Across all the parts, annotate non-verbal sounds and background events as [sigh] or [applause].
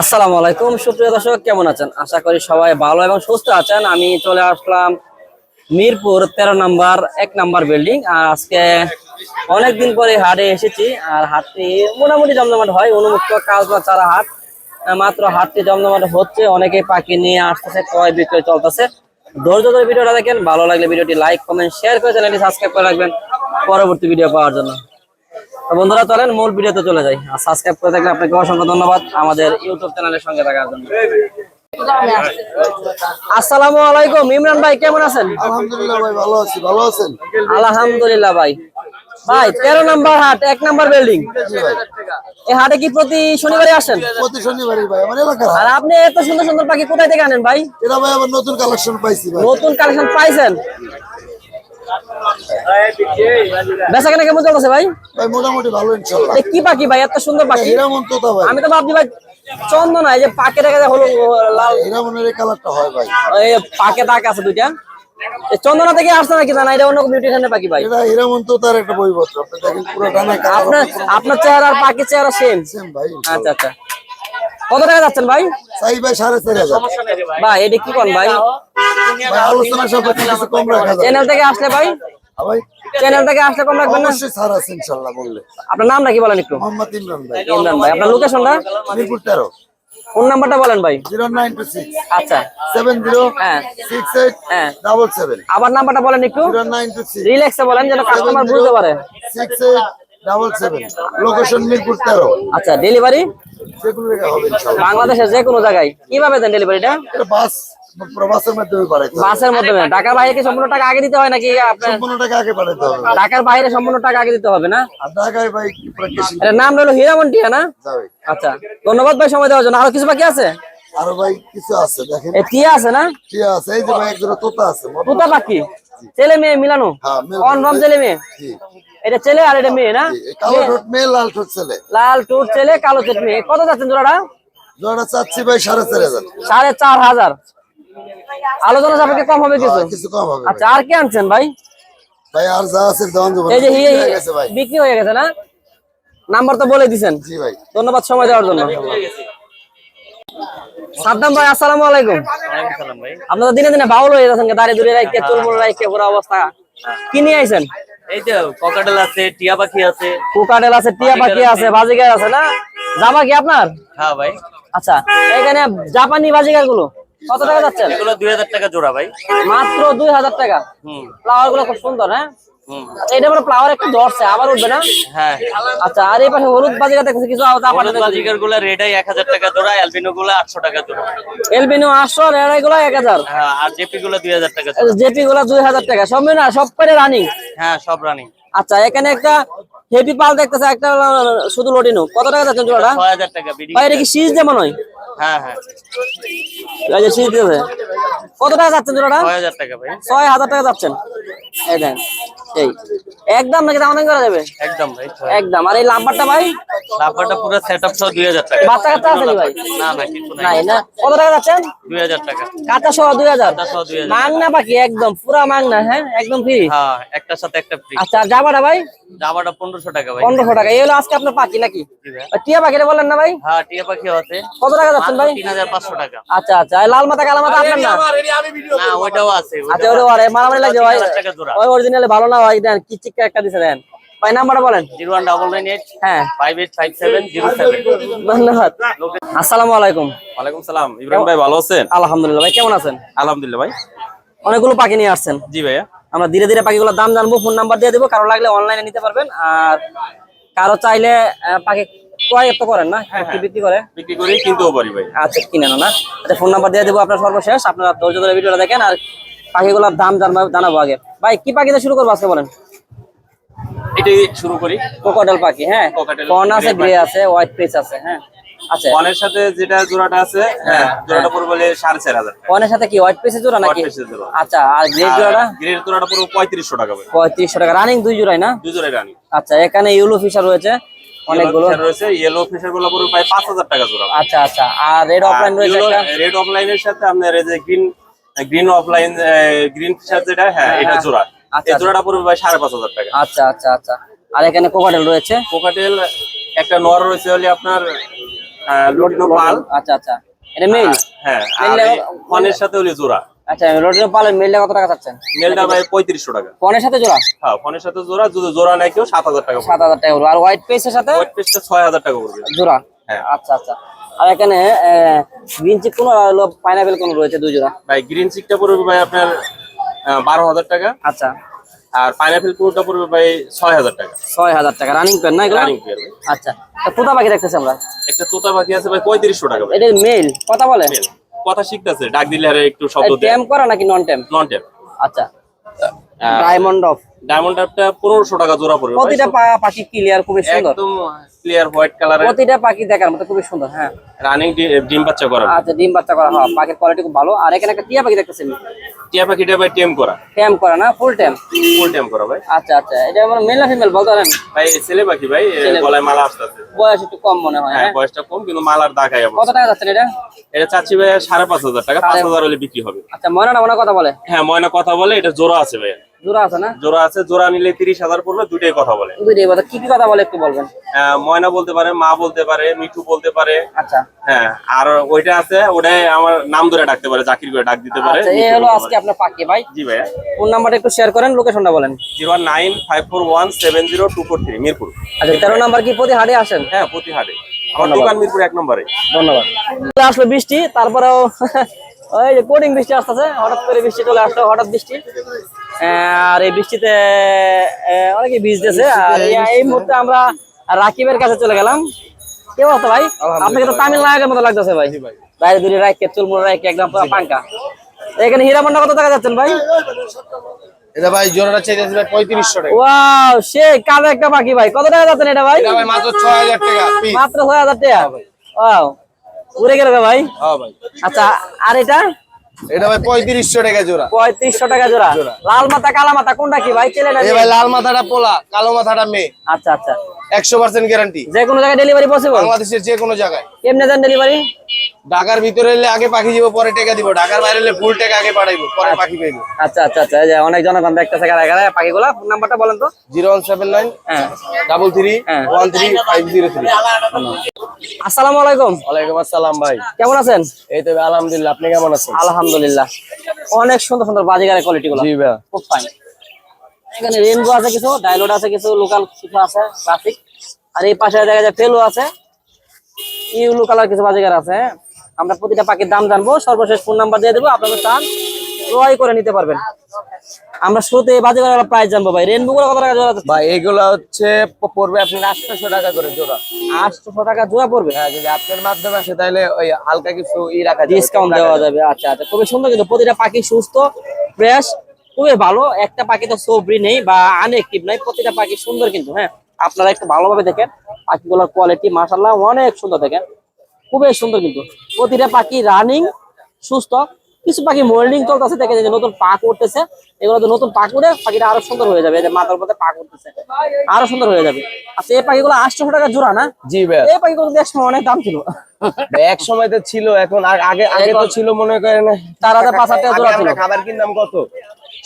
আসসালামু আলাইকুম। সুপ্রিয় দর্শক, কেমন আছেন? আশা করি সবাই ভালো এবং সুস্থ আছেন। আমি চলে আসলাম মিরপুর তেরো নাম্বার, এক নাম্বার বিল্ডিং। আর আজকে অনেকদিন পরে হাটে এসেছি। আর হাটটি মোটামুটি জমজমাট হয় অনুমুক্ত কাজ বা চারা হাট। মাত্র হাটটি জমজমাট হচ্ছে অনেকে পাখি নিয়ে আসতেছে, ক্রয় বিক্রয় চলতেছে। ধৈর্য ধরে ভিডিওটা দেখেন। ভালো লাগলে ভিডিওটি লাইক, কমেন্ট, শেয়ার করে চ্যানেলটি সাবস্ক্রাইব করে রাখবেন। পরবর্তী ভিডিও পাওয়ার জন্য। বন্ধুরা চলেন মূল ভিডিওতে চলে যাই। আর সাবস্ক্রাইব করে থাকলে আপনাকে অসংখ্য ধন্যবাদ আমাদের ইউটিউব চ্যানেলের সঙ্গে থাকার জন্য। আসসালামু আলাইকুম ইমরান ভাই কেমন আছেন? আলহামদুলিল্লাহ ভাই ভালো আছি ভালো আছেন? আলহামদুলিল্লাহ ভাই। ভাই তেরো নাম্বার হাট এক নাম্বার বিল্ডিং এই হাটে কি প্রতি শনিবারে আসেন? প্রতি শনিবারই ভাই আমার এলাকার আর আপনি এত সুন্দর সুন্দর পাখি কোথায় থেকে আনেন ভাই? এটা ভাই নতুন কালেকশন পাইছি ভাই। নতুন কালেকশন পাইছেন? বেচা কেনা কেমন চলতেছে ভাই? ভাই মোটামুটি ভালো কি পাখি ভাই? এত সুন্দর পাখি। হিরামন তোতা ভাই। আমি তো ভাবছি ভাই চন্দনা এই যে পাকে দেখা হলো লাল। হিরামনের এই কালারটা হয় ভাই। এই পাকে দাগ আছে দুইটা। এই চন্দনা থেকে আসছে নাকি জানা? এটা অন্য বিউটিশনের পাখি ভাই? এটা হিরামন তোতার একটা বইপত্র আপনি দেখেন পুরো ডানা আপনার আপনার চেহারা আর পাখির চেহারা সেম সেম ভাই আচ্ছা আচ্ছা। কত টাকা যাচ্ছেন ভাই? চাই ভাই সাড়ে চার হাজার। ভাই। এটা কি কোন ভাই? আলোচনা সাপেক্ষে কিছু কম রাখা চ্যানেল থেকে আসলে ভাই? ভাই চ্যানেল থেকে আসলে কম রাখবেন না? অবশ্যই ছাড় আছে ইনশাল্লাহ বললে। আপনার নামটা কি বলেন একটু? মোহাম্মদ ইমরান ভাই। ইমরান ভাই আপনার লোকেশনটা মিরপুর তেরো। ফোন নাম্বারটা বলেন ভাই। Zero nine two six. আচ্ছা। সেভেন জিরো হ্যাঁ। সিক্স এইট হ্যাঁ। Double seven. আবার নাম্বারটা বলেন একটু। Zero nine two six. রিল্যাক্সে বলেন যেন কাস্টমার বুঝতে পারে। Six eight double seven. Location Mirpur তেরো। আচ্ছা ডেলিভারি বাংলাদেশের যে কোনো জায়গায়। কীভাবে দেন ডেলিভারিটা বাস প্রবাসের মাধ্যমে বাসের মাধ্যমে। ঢাকার বাইরে কি সম্পূর্ণ টাকা আগে দিতে হয় নাকি আপনার সম্পূর্ণ টাকা আগে পাঠাইতে হবে। ঢাকার বাইরে সম্পূর্ণ টাকা আগে দিতে হবে না? ভাই নাম হলো হীরামন্টিয়া না? আচ্ছা। ধন্যবাদ ভাই সময় দেওয়ার জন্য। আরও কিছু বাকি আছে? আরও ভাই কিছু আছে দেখেন। টিয়া আছে না? ঠিক আছে এই যে ভাই একজোড়া তোতা আছে। তোতা পাখি ছেলে মেয়ে মিলানো? হ্যাঁ, ছেলে মেয়ে? এটা ছেলে আর এটা মেয়ে না? কালো ঠোঁট মেয়ে লাল ঠোঁট ছেলে। লাল টুট ছেলে কালো চোট মেয়ে। কত যাচ্ছেন জোড়াটা? জোড়া চাচ্ছি ভাই সাড়ে চার হাজার। সাড়ে চার হাজার। আলোচনা সাপেক্ষে কম হবে কিছু? হ্যাঁ, কিছু কম হবে আচ্ছা আর কি আনছেন ভাই? ভাই আর যা আছে যাব না। এই যে হয়ে গেছে ভাই। বিক্রি হয়ে গেছে না? নাম্বার তো বলে দিছেন। জি ভাই। ধন্যবাদ সময় দেওয়ার জন্য। সাদ্দাম ভাই আসসালামু আলাইকুম। আপনারা দিনে দিনে বাউল হয়ে যাচ্ছেন দাঁড়িয়ে দূরে রাখতে চুলমুল রাখতে পুরো অবস্থা। কি নিয়ে আইছেন? এই যে ককাটেল আছে টিয়া পাখি আছে। কুকাটেল আছে টিয়া পাখি আছে বাজিগার আছে না? জামা কি আপনার? হ্যাঁ ভাই। আচ্ছা এখানে জাপানি বাজিগারগুলো কত টাকা যাচ্ছেন এগুলো দুই হাজার টাকা জোড়া ভাই। মাত্র দুই হাজার টাকা। হুম। ফ্লাওয়ারগুলো খুব সুন্দর হ্যাঁ? এটা পরে ফ্লাওয়ার একটু ধরছে আবার উঠবে না? হ্যাঁ। আচ্ছা আর এই পাশে হলুদ দেখতেছি কিছু জাপানি হলুদ বাজিকারগুলো রেডাই টাকা জোড়া অ্যালবিনো গুলো আটশো টাকা জোড়া। এলবিনো আটশো রেড়াই গুলো এক হাজার। হ্যাঁ আর জেপি গুলো টাকা জেপি গুলো দুই হাজার টাকা সব না সব রানিং হ্যাঁ সব রানিং আচ্ছা এখানে একটা হেভি পাল দেখতেছে একটা শুধু লটিনো। কত টাকা যাচ্ছে জোড়াটা? টাকা ভাই এটা কি সিজ যেমন হয়? হ্যাঁ হ্যাঁ। কত টাকা যাচ্ছেন জোড়াটা? ছয় হাজার টাকা ভাই। ছয় হাজার টাকা যাচ্ছেন। এই দেন এই। একদম নাকি দাম করা যাবে? একদম ভাই একদম। আর এই লাম্বারটা ভাই? লাভবারটা পুরো সহ দুই হাজার টাকা। বাচ্চা কাচ্চা আছে ভাই? না না কিছু নাই। নাই না? কত টাকা যাচ্ছেন? দুই হাজার টাকা। কাঁচা সহ দুই হাজার? কাঁচা সহ দুই হাজার। মাংনা পাখি একদম। পুরা মাংনা হ্যাঁ? একদম ফ্রি হ্যাঁ একটার সাথে একটা ফ্রি আচ্ছা আর যাবাটা ভাই? জামাটা পনেরোশো টাকা ভাই। পনেরোশো টাকা। এই হলো আজকে আপনার পাখি নাকি? টিয়া পাখিটা বললেন না ভাই? হ্যাঁ টিয়া পাখি আছে। কত টাকা ভাই। টাকা। আচ্ছা আচ্ছা। লাল মাথা কালা মাথা আপনার না? না ওইটাও আছে আচ্ছা মারামারি লাগছে ভাই। 3000 টাকা জোড়া। ওই অরিজিনালি ভালো না ভাই দেন কি চিক্কা একটা দিছে দেন। ভাই নাম্বারটা বলেন। Zero one double nine eight হ্যাঁ। Five eight five seven zero seven ধন্যবাদ। আসসালামু আলাইকুম। ওয়ালাইকুম সালাম। ইব্রাহিম ভাই ভালো আছেন? আলহামদুলিল্লাহ ভাই কেমন আছেন? আলহামদুলিল্লাহ ভাই। অনেকগুলো পাখি নিয়ে আসছেন। জি ভাইয়া। আমরা ধীরে ধীরে পাখিগুলোর দাম জানব ফোন নাম্বার দিয়ে দেবো কারও লাগলে অনলাইনে নিতে পারবেন। আর কারও চাইলে আহ, পাখি ক্রয় তো করেন না? বিক্রি করে? বিক্রি করে কিনতেও পারি ভাই। আচ্ছা কিনে না। আচ্ছা ফোন নাম্বার দিয়ে দেবো আপনার সর্বশেষ। আপনারা ধৈর্য ধরে ভিডিওটা দেখেন আর পাখিগুলোর দাম জানাব আগে। ভাই কি পাখিতে শুরু করব আজকে বলেন? এটাই শুরু করি। কোকাটেল পাখি হ্যাঁ? আছে গ্রে আছে হোয়াইট পেস আছে হ্যাঁ? আচ্ছা। ওয়ানের সাথে যেটা জোড়াটা আছে হ্যাঁ জোড়াটা পড়বে বলে সাথে কি হোয়াইট পেসের জোড়া নাকি। আচ্ছা আর গ্রে জোড়াটা? জোড়াটা পড়বে টাকা রানিং দুই জোড়াই না? দুই জোড়াই রানি আচ্ছা এখানে ইউলো ফিশার রয়েছে। অনেকগুলো। রয়েছে ইয়েলো ফিশারগুলো পড়বে প্রায় পাঁচ হাজার টাকা জোড়া। আচ্ছা আচ্ছা। আর রেড অফলাইন রয়েছে একটা? রেড অফলাইনের সাথে আপনার এই যে green green offline green fisher যেটা হ্যাঁ এটা জোড়া। আচ্ছা, এই জোড়াটা পড়বে ভাই সাড়ে পাঁচ হাজার টাকা। আচ্ছা আচ্ছা আচ্ছা। আর এখানে কোকাটেল রয়েছে? কোকাটেল একটা নর রয়েছে হলে আপনার লুটিনো পাল। আচ্ছা আচ্ছা। এটা মেল হ্যাঁ আর মেলটা- এই ফনের সাথে হলে জোড়া। আচ্ছা লোডিনো পালের মেলটা কত টাকা চাচ্ছেন? মেলটা ভাই পঁয়ত্রিশশো টাকা। ফোনের সাথে জোড়া? হ্যাঁ ফনের সাথে জোড়া যদি জোড়া নেয় কেউ সাত হাজার টাকা পড়বে সাত হাজার টাকা পড়বে। আর হোয়াইট পেসের সাথে? হোয়াইট ছয় হাজার টাকা পড়বে। জোড়া? হ্যাঁ। আচ্ছা আচ্ছা। আর এখানে গ্রিন চিক কোন হলো পাইনাপেল কোন রয়েছে দুই জোড়া? ভাই গ্রিন চিকটা পড়বে ভাই আপনার বারো হাজার টাকা। আচ্ছা। আর পাইনাপেল কুড়োটা পড়বে ভাই ছয় হাজার টাকা। ছয় হাজার টাকা। রানিং পেন না এগুলো? রানিং ভাই। আচ্ছা। তা কোথা পাখি দেখতেছি আমরা। একটা তোতা পাখি আছে ভাই পঁয়ত্রিশশো টাকা এটা মেল কথা বলে মেল। কথা শিখতেছে ডাক দিলে আরে একটু শব্দ দেয়। ট্যাম করা নাকি নন ট্যাম নন ট্যাপ আচ্ছা ডায়মন্ড অফ ডায়মন্ড ট্যাপটা পনেরোশো টাকা জোড়া পড়বে প্রতিটা পাখি ক্লিয়ার খুবই সুন্দর। একদম ক্লিয়ার হোয়াইট কালারের প্রতিটা পাখি দেখার মতো খুবই সুন্দর হ্যাঁ। রানিং ডিম বাচ্চা করা। আচ্ছা ডিম বাচ্চা করা হয় পাখির কোয়ালিটি খুব ভালো। আর এখানে একটা টিয়া পাখি দেখতেছি টিয়া পাখিটা ভাই টেম করা। ট্যাম করা না ফুল ট্যাম ফুল টেম করা ভাই। আচ্ছা আচ্ছা এটা আমার মেল না ফিমেল বলতে পারেন? ভাই ছেলে পাখি ভাই গলায় মালা আসতেছে। বয়স একটু কম মনে হয় হ্যাঁ হ্যাঁ? বয়সটা কম কিন্তু মালার দাগাই কত টাকা যাচ্ছেন এটা? এটা চাচ্ছি ভাই সাড়ে পাঁচ হাজার টাকা পাঁচ হাজার হলে বিক্রি হবে। আচ্ছা ময়না না মনে কথা বলে। হ্যাঁ ময়না কথা বলে এটা জোড়া আছে ভাই। জোড়া আছে না? জোড়া আছে জোড়া নিলে তিরিশ হাজার পড়বে দুইটাই কথা বলে। দুইটাই কথা। কি কি কথা বলে একটু বলবেন? ময়না বলতে পারে মা বলতে পারে মিঠু বলতে পারে। আচ্ছা। হ্যাঁ আর ওইটা আছে ওটাই আমার নাম ধরে ডাকতে পারে জাকির করে ডাক দিতে পারে আচ্ছা এই হলো আজকে আপনার পাখি ভাই। জি ভাইয়া। ফোন নাম্বারটা একটু শেয়ার করেন লোকেশনটা বলেন। Zero nine five four one seven zero two four three Mirpur. আচ্ছা তেরো নাম্বার কি প্রতি হাটে আসেন? হ্যাঁ প্রতি হাটে আমার দোকান মিরপুর এক নম্বরে। ধন্যবাদ। আসলো বৃষ্টি তারপরেও [laughs] ওই যে কোডিং বৃষ্টি আসতেছে হঠাৎ করে বৃষ্টি চলে আসলো হঠাৎ বৃষ্টি। আর এই বৃষ্টিতে অনেকে ভিজতেছে আর এই- মুহূর্তে আমরা রাকিবের কাছে চলে গেলাম। কি অবস্থা ভাই? আপনাকে তো তামিল নায়কের মতো লাগতেছে ভাই। বাইরে দূরে রাইকে চুলমুল রাইকে একদম পাঙ্কা। এখানে হীরামন্ডা কত টাকা যাচ্ছেন ভাই? এটা ভাই জোড়াটা চাইতেছে ভাই পঁয়ত্রিশশো টাকা। ওয়াও সে কালো একটা পাখি ভাই। কত টাকা যাচ্ছেন এটা ভাই? এটা ভাই মাত্র ছয় হাজার টাকা পিস মাত্র ছয় হাজার টাকা। ওয়াও উড়ে গেল রে ভাই। হ্যাঁ ভাই। আচ্ছা আর এটা? এটা ভাই পঁয়ত্রিশশো টাকা জোড়া। পঁয়ত্রিশশো টাকা জোড়া। লাল মাথা কালা মাথা কোনটা কি ভাই? ছেলে না ভাই লাল মাথাটা পোলা কালো মাথাটা মেয়ে। আচ্ছা আচ্ছা। একশো পার্সেন্ট গ্যারান্টি যে কোনো জায়গায় ডেলিভারি পসিবল বাংলাদেশের যে কোনো জায়গায়। কেমনে ডেলিভারি ঢাকার ভিতরে এলে আগে পাখি দিব পরে টাকা দিব। ঢাকার বাইরে এলে ফুল টাকা আগে পাঠাইবো পরে পাখি পাইবো। আচ্ছা আচ্ছা আচ্ছা এই অনেক জনগণ দেখতেছে পাখিগুলা। ফোন নাম্বারটা বলেন তো। হ্যাঁ। হ্যাঁ। আসসালামু আলাইকুম। ওয়ালাইকুম আসসালাম ভাই। কেমন আছেন? এই তো আলহামদুলিল্লাহ আপনি কেমন আছেন? আলহামদুলিল্লাহ। অনেক সুন্দর সুন্দর বাজিগারের কোয়ালিটি জি ভাই। খুব ফাইন এখানে রেনবো আছে কিছু ডায়লড আছে কিছু লোকাল কিছু আছে ক্লাসিক আর এই পাশে দেখা যায় ফেলো আছে। ইউলো কালার কিছু বাজিগার আছে? আমরা প্রতিটা পাখির দাম জানব সর্বশেষ ফোন নাম্বার দিয়ে দেবো আপনাদের চান ক্রয় করে নিতে পারবেন। আমরা শুরুতে এই বাজিগার প্রাইস জানব ভাই। রেনবো গুলো কত টাকা জোড়া ভাই এগুলো হচ্ছে পড়বে আপনার আটশোশো টাকা করে জোড়া। আটশো টাকা জোড়া পড়বে? হ্যাঁ যদি আপনার মাধ্যমে আসে তাহলে ওই হালকা কিছু ই রাখা ডিসকাউন্ট দেওয়া যাবে। যাবে। আচ্ছা আচ্ছা খুবই সুন্দর কিন্তু প্রতিটা পাখি সুস্থ ফ্রেশ খুবই ভালো। একটা পাখি তো সবরি নেই বা আনএক্টিভ নাই প্রতিটা পাখি সুন্দর কিন্তু হ্যাঁ? আপনারা একটু ভালোভাবে দেখেন পাখিগুলোর কোয়ালিটি মাশাল্লাহ অনেক সুন্দর দেখেন। খুবই সুন্দর কিন্তু। প্রতিটা পাখি রানিং সুস্থ। কিছু পাখি মোল্ডিং চলতেছে দেখে যে নতুন পা করতেছে এগুলো তো নতুন পা করে পাখিটা আরও সুন্দর হয়ে যাবে। যে মাথার মধ্যে পা করতেছে আরও সুন্দর হয়ে যাবে। আচ্ছা এই পাখিগুলো আটশো টাকা জোড়া না? জি ভাই এই পাখিগুলো একসময় অনেক দাম ছিল। এক সময় তো ছিল এখন আগে আগে তো ছিল মনে করেন চার হাজার পাঁচ হাজার টাকা জোড়া ছিল। খাবার কিনতাম কত?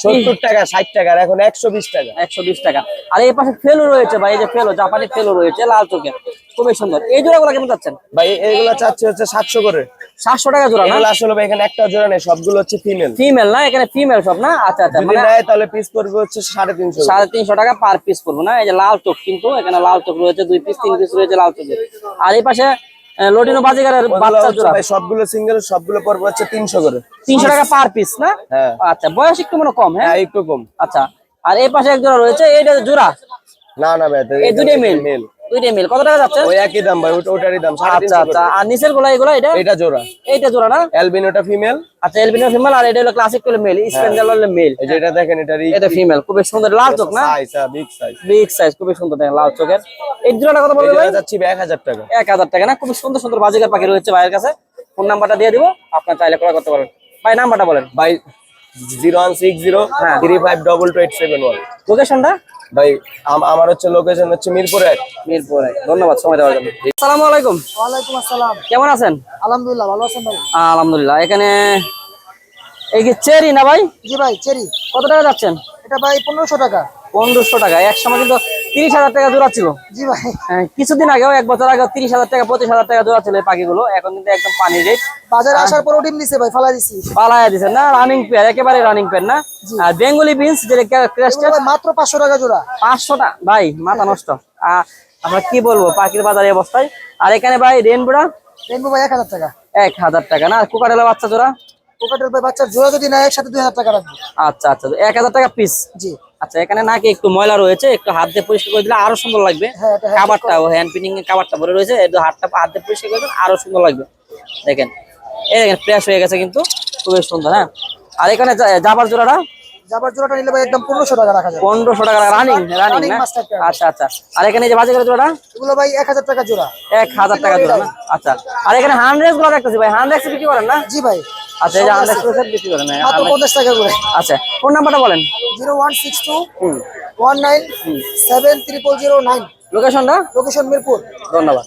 সত্তর টাকা ষাট টাকা আর এখন একশো বিশ টাকা। একশো বিশ টাকা। আর এই পাশে ফেলো রয়েছে ভাই এই যে ফেলো জাপানি ফেলো রয়েছে লাল চোখে। খুবই সুন্দর। এই জোড়াগুলো কেমন যাচ্ছেন ভাই এগুলো চাচ্ছে হচ্ছে সাতশো করে। সাতশো টাকা জোড়া না? আসলে ভাই এখানে একটা জোড়া নেই সবগুলো হচ্ছে ফিমেল ফিমেল না? এখানে ফিমেল সব না? আচ্ছা আচ্ছা মানে নেয় তাহলে পিস করবে হচ্ছে সাড়ে তিনশো সাড়ে তিনশো টাকা পার পিস করব না? এই যে লাল চোখ কিন্তু এখানে লাল চোখ রয়েছে দুই পিস তিন পিস রয়েছে লাল চোখের আর এই পাশে লটিনো বাজিগারের বাচ্চা জোড়া। ভাই সবগুলো সিঙ্গেল সবগুলো পর হচ্ছে তিনশো করে। তিনশো টাকা পার পিস না? হ্যাঁ। আচ্ছা বয়স একটু মনে কম হ্যাঁ? হ্যাঁ একটু কম। আচ্ছা আর এই পাশে এক জোড়া রয়েছে এইটা জোড়া? না না ভাই এই দুটোই মেল মেল দুইটাই মেল কত টাকা যাচ্ছে? ওই একই দাম ভাই ওটারই দাম আচ্ছা আচ্ছা। আর নিচেরগুলা এগুলো এটা? এটা জোড়া। এইটা জোড়া না? অ্যালবিনোটা ফিমেল। আচ্ছা এলবিনো ফিমেল আর এটা হলো ক্লাসিক হলো মেল হলো মেল এই যে এটা দেখেন এটা এটা ফিমেল খুবই সুন্দর লাল চোখ না? সাইজ হ্যাঁ বিগ সাইজ বিগ সাইজ খুবই সুন্দর দেখেন লাল চোখের। এই জোড়াটা কত বলবে ভাই? যাচ্ছি এক হাজার টাকা। এক হাজার টাকা না? খুবই সুন্দর সুন্দর বাজিকার পাখি রয়েছে ভাইয়ের কাছে। ফোন নাম্বারটা দিয়ে দিব আপনার চাইলে করতে পারেন। ভাই নাম্বারটা বলেন। ভাই জিরো ওয়ান সিক্স জিরো হ্যাঁ। Three five double two eight seven one. লোকেশনটা ভাই আম- আমার হচ্ছে লোকেশন হচ্ছে মিরপুর এক। মিরপুরে ধন্যবাদ সময় দেওয়ার জন্য। আসসালামু আলাইকুম। ওয়ালাইকুম আসসালাম। কেমন আছেন? আলহামদুলিল্লাহ ভালো আছেন ভাই? আলহামদুলিল্লাহ। এখানে এই কি চেরি না ভাই? জি ভাই চেরি। কত টাকা যাচ্ছেন? এটা ভাই পনেরোশো টাকা। পনেরোশো টাকা। এক সময় কিন্তু তিরিশ হাজার টাকা জোড়া ছিল। জি ভাই। হ্যাঁ, কিছুদিন আগেও এক বছর আগে তিরিশ হাজার টাকা পঁচিশ হাজার টাকা জোড়া ছিল এই পাখিগুলো। এখন কিন্তু একদম পানির রেট বাজারে আসার পর ডিম দিছে ভাই ফালাই দিছি। পালায়া দিছে। না রানিং পেয়ার একেবারে রানিং পেয়ার না। আর বেঙ্গলি বিনস যেটা ক্রেস্টেড মাত্র পাঁচশো টাকা জোড়া। পাঁচশোটা ভাই মাথা নষ্ট। আমরা কি বলব পাখির বাজার অবস্থায়। আর এখানে ভাই রেনবোড়া রেনবো ভাই এক হাজার টাকা। এক হাজার টাকা না? কুকারেলা বাচ্চা জোড়া? কোকাটেল ভাই বাচ্চার জোড়া যদি নেয় একসাথে দুই হাজার টাকা রাখব। আচ্ছা আচ্ছা এক হাজার টাকা পিস জি। আচ্ছা এখানে নাকি একটু ময়লা রয়েছে একটু হাত দিয়ে পরিষ্কার করে দিলে আরও সুন্দর লাগবে। হ্যাঁ, এটা কাবারটা হ্যান্ড পিনিং এর কাবারটা ভরে রয়েছে একটু হাতটা হাত দিয়ে পরিষ্কার করে দিলে আরও সুন্দর লাগবে। দেখেন এই দেখেন ফ্রেশ হয়ে গেছে কিন্তু খুবই সুন্দর হ্যাঁ। আর এখানে জাবার জোড়াটা? যাবার জোড়াটা নিলে ভাই একদম পনেরোশো টাকা রাখা যাবে। পনেরোশো টাকা রানিং রানিং না আচ্ছা আচ্ছা। আর এখানে এই যে বাজে জোড়াটা? এগুলো ভাই এক হাজার টাকা জোড়া। এক হাজার টাকা জোড়া না? আচ্ছা। আর এখানে হান্ড্রেডগুলো দেখতেছি ভাই হান্ড্রেড বিক্রি করেন না? জি ভাই। আচ্ছা এই যে হান্ড্রেড বিক্রি করেন মাত্র 100 টাকা করে। আচ্ছা ফোন নাম্বারটা বলেন। লোকেশনটা লোকেশন মিরপুর। ধন্যবাদ।